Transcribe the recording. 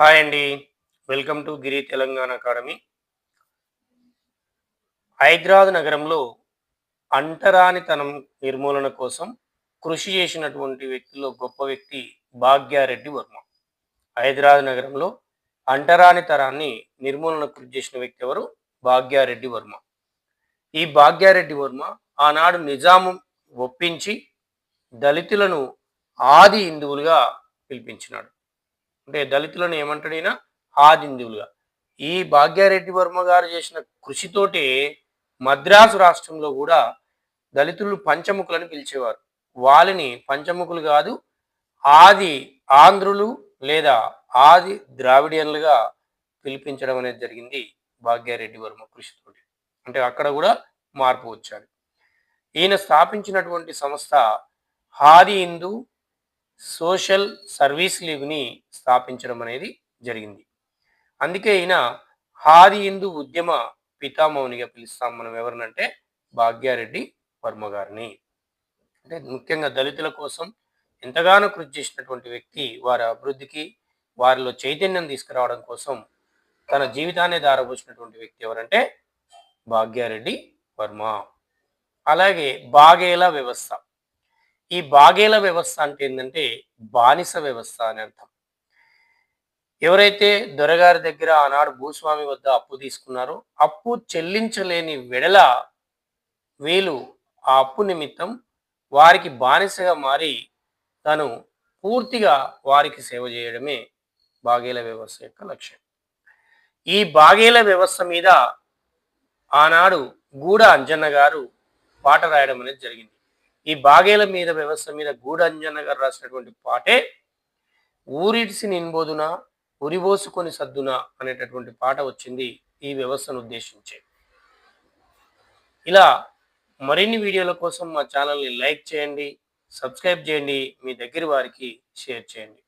Hi అండి. Welcome to Giri Telangana academy. Hyderabad నగరంలో అంటరానితనం నిర్మూలన కోసం కృషి చేసినటువంటి వ్యక్తిలో గొప్ప వ్యక్తి భాగ్యారెడ్డి వర్మ. హైదరాబాద్ నగరంలో అంటరానితనాన్ని నిర్మూలన కృషి చేసిన వ్యక్తి ఎవరు? భాగ్యారెడ్డి వర్మ. ఈ భాగ్యారెడ్డి వర్మ ఆనాడు నిజాము ఒప్పించి దళితులను ఆది హిందువులుగా పిలిపించినాడు. అంటే దళితులను ఏమంటాడైనా ఈయన ఆది హిందువులుగా ఈ భాగ్యారెడ్డి వర్మ గారు చేసిన కృషితోటి మద్రాసు రాష్ట్రంలో కూడా దళితులు పంచముఖులను పిలిచేవారు. వాళ్ళని పంచముఖులు కాదు ఆది ఆంధ్రులు లేదా ఆది ద్రావిడియన్లుగా పిలిపించడం అనేది జరిగింది భాగ్యారెడ్డి వర్మ కృషితోటి. అంటే అక్కడ కూడా మార్పు వచ్చాడు ఈయన స్థాపించినటువంటి సంస్థ హాది హిందూ సోషల్ సర్వీస్ లీగ్ని స్థాపించడం అనేది జరిగింది. అందుకే ఈయన హాది హిందూ ఉద్యమ పితామౌనిగా పిలుస్తాం మనం ఎవరినంటే భాగ్యారెడ్డి వర్మ గారిని. అంటే ముఖ్యంగా దళితుల కోసం ఎంతగానో కృషి చేసినటువంటి వ్యక్తి వారి అభివృద్ధికి వారిలో చైతన్యం తీసుకురావడం కోసం తన జీవితాన్ని దారబోసినటువంటి వ్యక్తి ఎవరంటే భాగ్యారెడ్డి వర్మ. అలాగే బాగేల వ్యవస్థ. ఈ బాగేల వ్యవస్థ అంటే ఏంటంటే బానిస వ్యవస్థ అని అర్థం. ఎవరైతే దొరగారి దగ్గర ఆనాడు భూస్వామి వద్ద అప్పు తీసుకున్నారో అప్పు చెల్లించలేని వెడల వీళ్ళు ఆ అప్పు నిమిత్తం వారికి బానిసగా మారి తను పూర్తిగా వారికి సేవ చేయడమే బాగేల వ్యవస్థ యొక్క లక్ష్యం. ఈ బాగేల వ్యవస్థ మీద ఆనాడు గూడ అంజన్న గారు పాట రాయడం అనేది జరిగింది. ఈ బాగేల మీద వ్యవస్థ మీద గూఢంజన గారు రాసినటువంటి పాటే ఊరిడిసి నిన్బోదున ఉరిబోసుకొని సద్దున అనేటటువంటి పాట వచ్చింది ఈ వ్యవస్థను ఉద్దేశించే. ఇలా మరిన్ని వీడియోల కోసం మా ఛానల్ని లైక్ చేయండి సబ్స్క్రైబ్ చేయండి మీ దగ్గర వారికి షేర్ చేయండి.